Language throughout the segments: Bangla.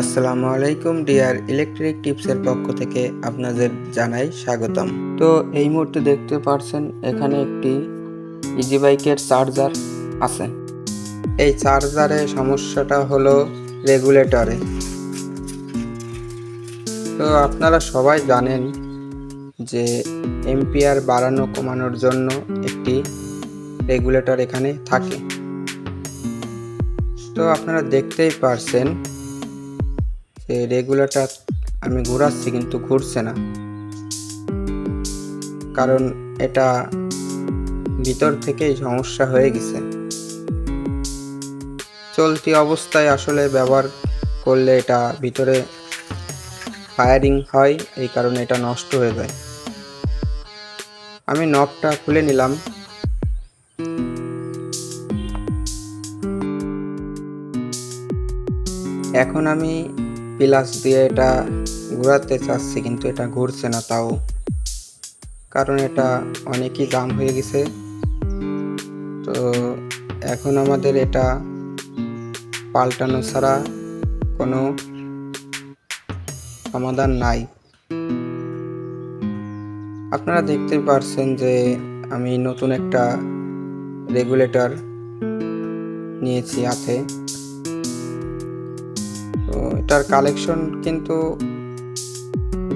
আসসালামু আলাইকুম, ডিয়ার ইলেকট্রিক টিপসের পক্ষ থেকে আপনাদের জানাই স্বাগতম। তো এই মুহূর্তে দেখতে পারছেন এখানে একটি ইজি বাইকের চার্জার আছে। এই চার্জারে সমস্যাটা হলো রেগুলেটরে তো আপনারা সবাই জানেন যে এম্পিয়ার বাড়ানো কমানোর জন্য একটি রেগুলেটর এখানে থাকে। তো আপনারা দেখতেই পারছেন রেগুলেটর আমি ঘোরাচ্ছি কিন্তু ঘুরছে না। কারণ এটা ভিতর থেকেই সমস্যা হয়ে গেছে। চলতি অবস্থায় আসলে ব্যবহার করলে এটা ভিতরে ফায়ারিং হয়, এই কারণে এটা নষ্ট হয়ে যায়। আমি নবটা খুলে নিলাম। এখন আমি প্লাস দিয়ে এটা ঘোরাতে চাচ্ছি, কিন্তু এটা ঘুরছে না তাও। কারণ এটা অনেকই দাম হয়ে গেছে। তো এখন আমাদের এটা পাল্টানো ছাড়া কোনো সমাধান নাই। আপনারা দেখতে পারছেন যে আমি নতুন একটা রেগুলেটর নিয়েছি হাতে। তো এটার কালেকশন কিন্তু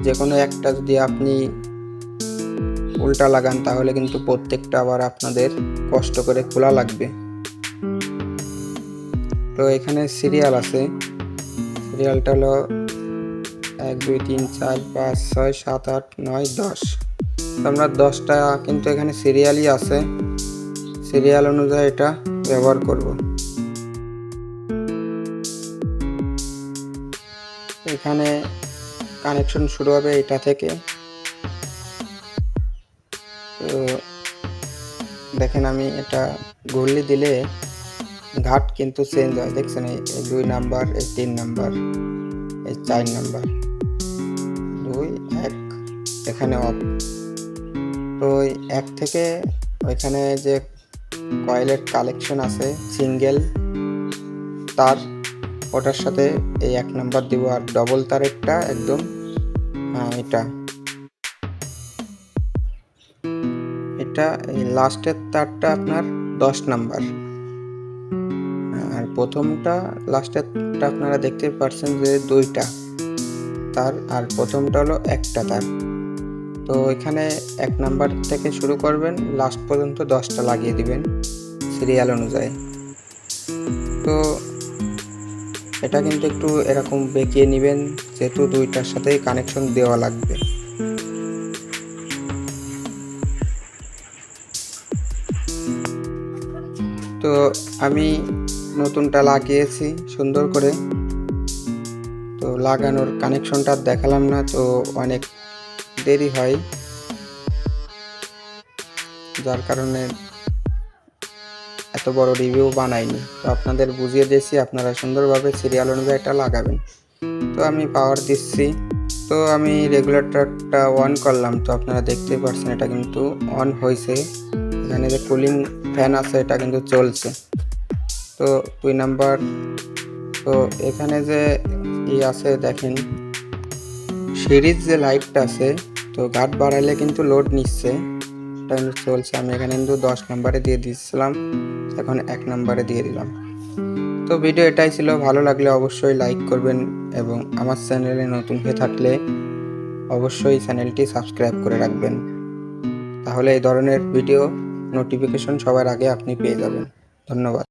যে কোনো একটা যদি আপনি উল্টা লাগান, তাহলে কিন্তু প্রত্যেকটা আবার আপনাদের কষ্ট করে খোলা লাগবে। তো এখানে সিরিয়াল আছে। সিরিয়ালটা হলো এক, দুই, তিন, চার, পাঁচ, ছয়, সাত, আট, নয়, দশ। আমরা দশটা কিন্তু এখানে সিরিয়ালই আছে। সিরিয়াল অনুযায়ী এটা ব্যবহার করব। এখানে কানেকশন শুরু হবে এটা থেকে। তো দেখেন আমি এটা ঘুরলি দিলে ঘাট কিন্তু চেঞ্জ হয়। দেখছেন এই দুই নাম্বার এই তিন নাম্বার এই চার নাম্বার দুই, এক, এখানে অফ তো ওই এক থেকে ওইখানে যে কয়েলের কালেকশন আছে সিঙ্গেল তার ওটার সাথে এই এক নাম্বার দিব আর ডবল তারেরটা একদম এটা। এটা এই লাস্টের তারটা আপনার দশ নাম্বার। আর প্রথমটা লাস্টেরটা আপনারা দেখতে পাচ্ছেন যে দুইটা তার, আর প্রথমটা হলো একটা তার। তো এখানে এক নাম্বার থেকে শুরু করবেন লাস্ট পর্যন্ত দশটা লাগিয়ে দিবেন সিরিয়াল অনুযায়ী। তো এটা কিন্তু একটু এরকম বেঁকিয়ে নেবেন, যেহেতু দুইটার সাথেই কানেকশন দেওয়া লাগবে। তো আমি নতুনটা লাগিয়েছি সুন্দর করে। তো লাগানোর কানেকশনটা দেখালাম না, তো অনেক দেরি হয়। যার কারণে এত বড় রিভিউ বানাইনি। তো আপনাদের বুঝিয়ে দিয়েছি, আপনারা সুন্দরভাবে সিরিয়াল অনুযায়ী এটা লাগাবেন। তো আমি পাওয়ার দিচ্ছি। তো আমি রেগুলেটরটা অন করলাম, তো আপনারা দেখতেই পাচ্ছেন এটা কিন্তু অন হয়েছে এখানে যে কুলিং ফ্যান আছে, এটা কিন্তু চলছে। তো দুই নাম্বার তো এখানে যে ই আছে, দেখেন। সিরিজ যে লাইটটা আছে, তো গার্ড বাড়াইলে কিন্তু লোড নিচ্ছে। এটা কিন্তু চলছে। আমি এখানে কিন্তু দশ নম্বরে দিয়ে দিচ্ছিলাম এখন এক নম্বরে দিয়ে দিলাম। তো ভিডিও এটাই ছিল। ভালো লাগলে অবশ্যই লাইক করবেন এবং আমার চ্যানেলে নতুন হয়ে থাকলে অবশ্যই চ্যানেলটি সাবস্ক্রাইব করে রাখবেন। তাহলে এই ধরনের ভিডিও নোটিফিকেশন সবার আগে আপনি পেয়ে যাবেন। ধন্যবাদ।